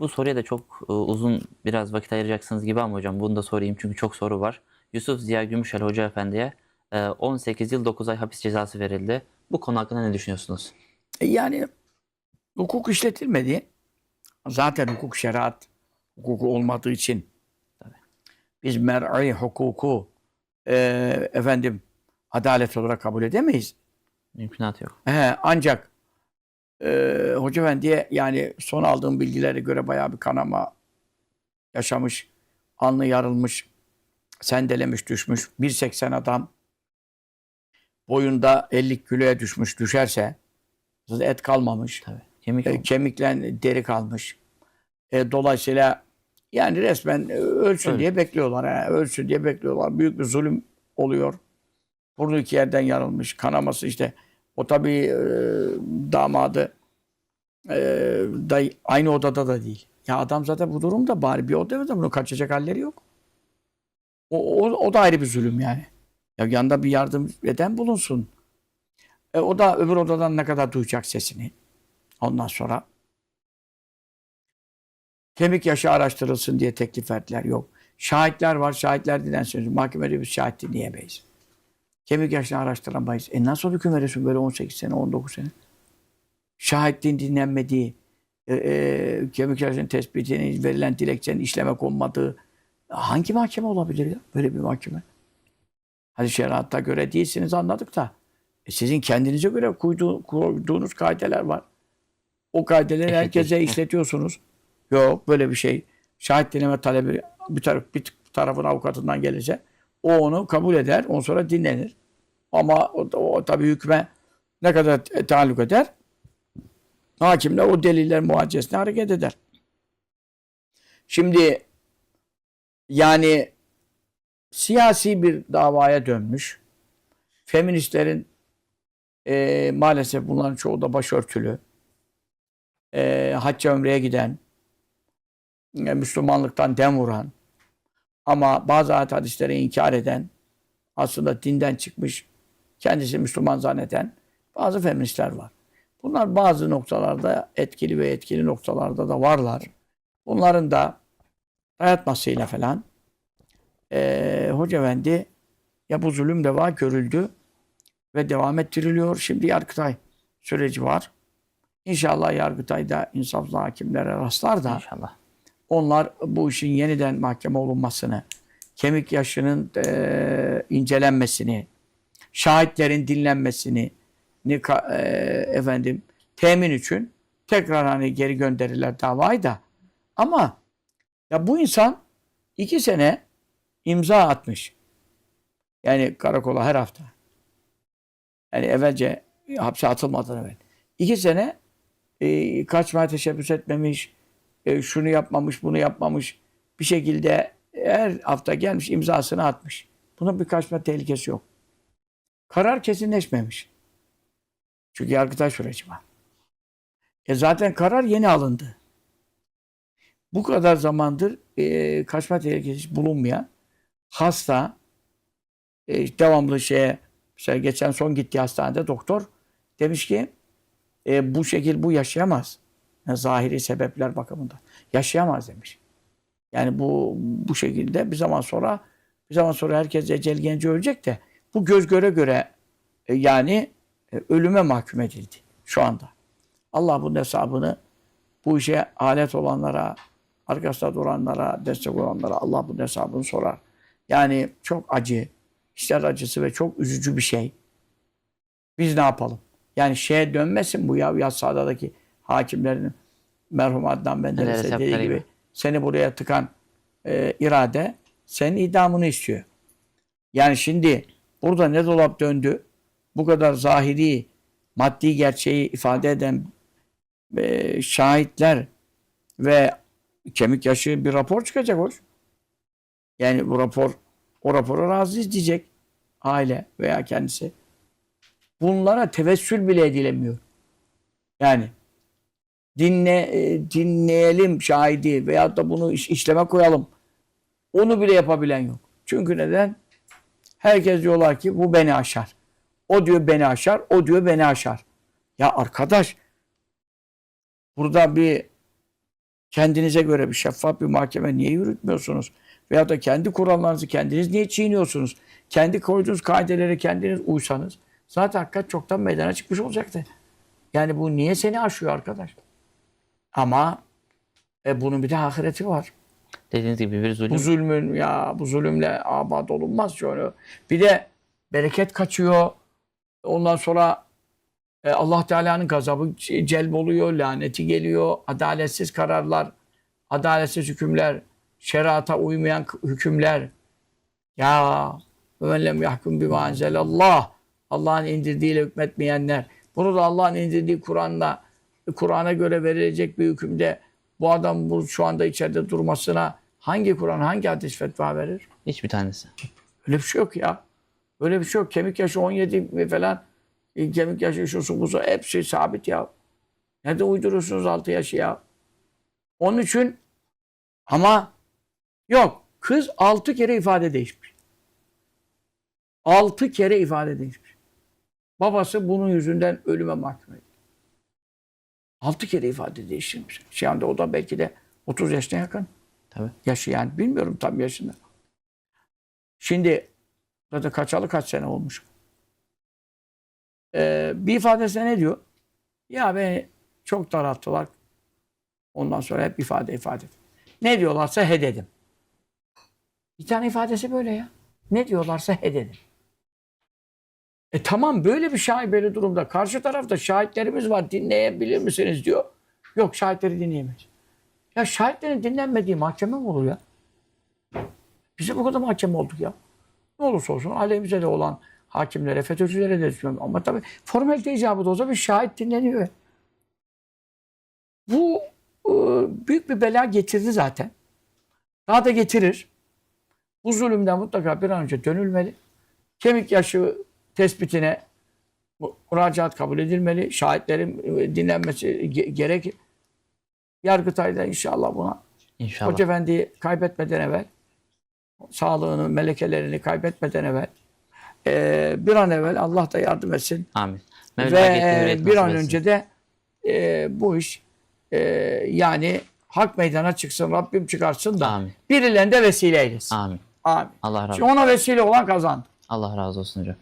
Bu soruya da çok e, uzun biraz vakit ayıracaksınız gibi ama hocam bunu da sorayım çünkü çok soru var. Yusuf Ziya Gümüşel Hoca Efendi'ye e, 18 yıl 9 ay hapis cezası verildi. Bu konu hakkında ne düşünüyorsunuz? E Yani hukuk işletilmedi. Zaten hukuk şeriat hukuku olmadığı için biz mer'i hukuku e, efendim adalet olarak kabul edemeyiz. Mümkünatı yok. He, ancak e, Hoca Efendi'ye yani son aldığım bilgilere göre bayağı bir kanama yaşamış. Alnı yarılmış, sendelemiş, düşmüş. 1.80 adam boyunda 50 kiloya düşmüş, düşerse zaten et kalmamış. Tabii. Kemik E, kemiklen deri kalmış. E, dolayısıyla yani resmen e, ölsün Öyle. diye bekliyorlar. he, ölsün diye bekliyorlar. Büyük bir zulüm oluyor. Burnu iki yerden yarılmış. Kanaması işte. O tabii e, damadı e, da, aynı odada da değil. Ya adam zaten bu durumda bari bir odada da bunu kaçacak halleri yok. O, o, o da ayrı bir zulüm yani. Ya yanında bir yardım eden bulunsun. E, o da öbür odadan ne kadar duyacak sesini. Ondan sonra kemik yaşı araştırılsın diye teklif ettiler. Yok. Şahitler var. Şahitler dilenseniz mahkemede biz şahit dinleyemeyiz. Kemik yaşını araştıramayız. E nasıl hüküm verirsin böyle 18 sene, 19 sene? Şahitliğin dinlenmediği, e, e, kemik yaşının tespitinin verilen dilekçenin işleme konmadığı hangi mahkeme olabilir ya? Böyle bir mahkeme. Hadi şeriatta göre değilsiniz anladık da e, sizin kendinize göre koyduğu, koyduğunuz kaideler var. O kaideleri herkese işletiyorsunuz. Yok böyle bir şey. Şahit dinleme talebi bir, taraf, bir tarafın avukatından gelirse o onu kabul eder. Ondan sonra dinlenir. Ama o, o tabii hükme ne kadar te- taalluk eder? Hakimler o deliller muhaccesine hareket eder. Şimdi yani siyasi bir davaya dönmüş. Feministlerin e, maalesef bunların çoğu da başörtülü. E, hacca ömreye giden, e, Müslümanlıktan dem vuran ama bazı ayet hadisleri inkar eden, aslında dinden çıkmış, kendisi Müslüman zanneden bazı feministler var. Bunlar bazı noktalarda etkili ve etkili noktalarda da varlar. Bunların da dayatmasıyla falan eee Hoca Efendi ya bu zulüm de var görüldü ve devam ettiriliyor. Şimdi Yargıtay süreci var. İnşallah Yargıtay'da insaflı hakimlere rastlar da İnşallah. Onlar bu işin yeniden mahkeme olunmasını, kemik yaşının eee, incelenmesini, şahitlerin dinlenmesini ni, ka- eee, efendim temin için tekrar hani geri gönderirler davayı da. Ama ya bu insan iki sene imza atmış. Yani karakola her hafta. Yani evvelce hapse atılmadan evvel. İki sene e, kaçmaya teşebbüs etmemiş, e, şunu yapmamış, bunu yapmamış. Bir şekilde her hafta gelmiş imzasını atmış. Bunun bir kaçma tehlikesi yok. Karar kesinleşmemiş. Çünkü yargıtay süreci var. E zaten karar yeni alındı. Bu kadar zamandır e, kaçma tehlikesi bulunmayan hasta e, devamlı şeye mesela geçen son gittiği hastanede doktor demiş ki e, bu şekil bu yaşayamaz. Yani zahiri sebepler bakımından. Yaşayamaz demiş. Yani bu bu şekilde bir zaman sonra bir zaman sonra herkes ecel gelince ölecek de bu göz göre göre e, yani e, ölüme mahkum edildi şu anda. Allah bunun hesabını bu işe alet olanlara, arkasında duranlara, destek olanlara Allah bunun hesabını sorar. Yani çok acı, işler acısı ve çok üzücü bir şey. Biz ne yapalım? Yani şeye dönmesin bu ya, ya sahadaki hakimlerin merhum Adnan Menderes'e Menderes dediği gibi gibi. seni buraya tıkan e, irade senin idamını istiyor. Yani şimdi burada ne dolap döndü? Bu kadar zahiri, maddi gerçeği ifade eden e, şahitler ve kemik yaşı bir rapor çıkacak hoş. Yani bu rapor o rapora razıyız diyecek aile veya kendisi. Bunlara tevessül bile edilemiyor. Yani dinle e, dinleyelim şahidi veyahut da bunu iş- işleme koyalım. Onu bile yapabilen yok. Çünkü neden? Herkes diyorlar ki bu beni aşar. O diyor beni aşar, o diyor beni aşar. Ya arkadaş burada bir kendinize göre bir şeffaf bir mahkeme niye yürütmüyorsunuz? Veya da kendi kurallarınızı kendiniz niye çiğniyorsunuz? Kendi koyduğunuz kaidelere kendiniz uysanız zaten hakikat çoktan meydana çıkmış olacaktı. Yani bu niye seni aşıyor arkadaş? Ama e, bunun bir de ahireti var. Dediğiniz gibi bir zulüm. Bu zulmün ya bu zulümle abad olunmaz şöyle. Bir de bereket kaçıyor. Ondan sonra e, Allah Teala'nın gazabı celb oluyor, laneti geliyor, adaletsiz kararlar, adaletsiz hükümler, şerata uymayan hükümler. Ya ve lem yahkum bima enzelallah. Allah'ın indirdiğiyle hükmetmeyenler. Bunu da Allah'ın indirdiği Kur'an'la Kur'an'a göre verilecek bir hükümde bu adam bu şu anda içeride durmasına hangi Kur'an, hangi hadis fetva verir? Hiçbir tanesi. Öyle bir şey yok ya. Öyle bir şey yok. Kemik yaşı 17 mi falan. e, Kemik yaşı şusu buzu hepsi sabit ya. Nerede uyduruyorsunuz 6 yaşı ya? Onun için ama yok. Kız 6 kere ifade değişmiş. 6 kere ifade değişmiş. Babası bunun yüzünden ölüme mahkum edildi. 6 kere ifade değiştirmiş. Şu anda o da belki de 30 yaşına yakın Tabii. yaşı yani. Bilmiyorum tam yaşını. Şimdi zaten kaçalı kaç sene olmuş. Ee, bir ifadesinde ne diyor? Ya beni çok daralttılar. Ondan sonra hep ifade ifade. Ne diyorlarsa he dedim. Bir tane ifadesi böyle ya. Ne diyorlarsa he dedim. E tamam böyle bir şaibeli durumda karşı tarafta şahitlerimiz var dinleyebilir misiniz diyor. Yok şahitleri dinleyemeyiz. Ya şahitlerin dinlenmediği mahkeme mi olur ya? Bize bu kadar mahkeme olduk ya. Ne olursa olsun aleyhimize de olan hakimlere, FETÖ'cülere de düşünüyorum. Ama tabii formalite icabı da olsa bir şahit dinleniyor. Bu e, büyük bir bela getirdi zaten. Daha da getirir. Bu zulümden mutlaka bir an önce dönülmeli. Kemik yaşı tespitine müracaat kabul edilmeli. Şahitlerin e, dinlenmesi ge- gerek. Yargıtay'da inşallah buna İnşallah. Hoca Efendi'yi kaybetmeden evvel, sağlığını, melekelerini kaybetmeden evvel, eee, bir an evvel Allah da yardım etsin. Amin. Ve Mevla hürriyet bir an etsin. önce de eee, bu iş yani hak meydana çıksın, Rabbim çıkarsın da Amin. birilerine de vesile eylesin. Amin. Amin. Allah razı Şimdi ona vesile olan kazandı. Allah razı olsun hocam.